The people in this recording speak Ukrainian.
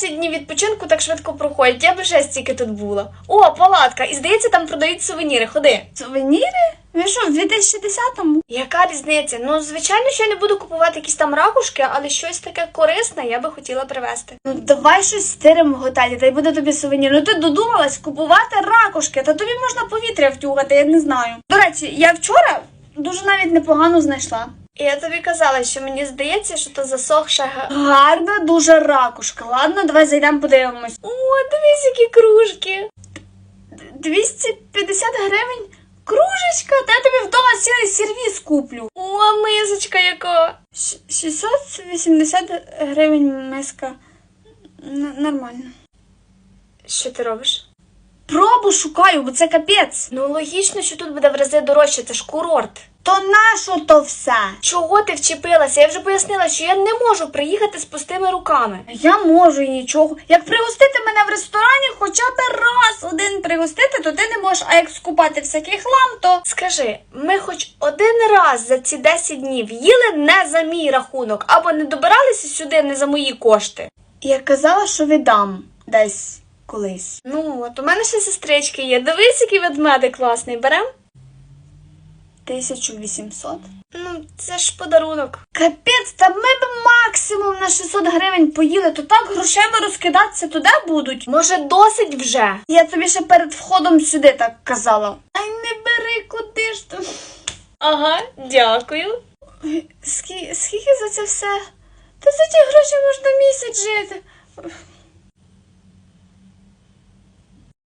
10 днів відпочинку так швидко проходять. Я би ще стільки тут була. О, палатка, і здається, там продають сувеніри. Ходи. Сувеніри? Ви що, в 2010-му? Яка різниця? Ну, звичайно, що я не буду купувати якісь там ракушки, але щось таке корисне я би хотіла привезти. Ну давай щось стиримо в готелі, та й буде тобі сувенір. Ну ти додумалась купувати ракушки, та тобі можна повітря втюгати, я не знаю. До речі, я вчора дуже навіть непогано знайшла. І я тобі казала, що мені здається, що то засохша. Гарна дуже ракушка. Ладно, давай зайдемо подивимось. О, дивись, які кружки. 250 гривень? Кружечка, та я тобі вдома цілий сервіс куплю. О, мисочка яка. Щ- 680 гривень миска. Н- нормально. Що ти робиш? Пробу шукаю, бо це капець. Ну, логічно, що тут буде в рази дорожче, це ж курорт. То нащо то все? Чого ти вчепилася? Я вже пояснила, що я не можу приїхати з пустими руками. Я можу і нічого. Як пригостити мене в ресторані хоча б раз один пригостити, то ти не можеш, а як скупати всякий хлам, то Скажи, ми хоч один раз за ці 10 днів їли не за мій рахунок або не добиралися сюди не за мої кошти. я казала, що віддам десь колись. Ну, от у мене ще сестрички є. Дивись, який ведмедик класний. Берем? 1800. Ну, це ж подарунок. Капець, та ми б максимум на 600 гривень поїли, то так грошима розкидатися туди будуть. Може, досить вже? Я тобі ще перед входом сюди так казала. Ай, не бери, куди ж ти? Ага, дякую. Ой, Скільки, скільки за це все? Та за ті гроші можна місяць жити.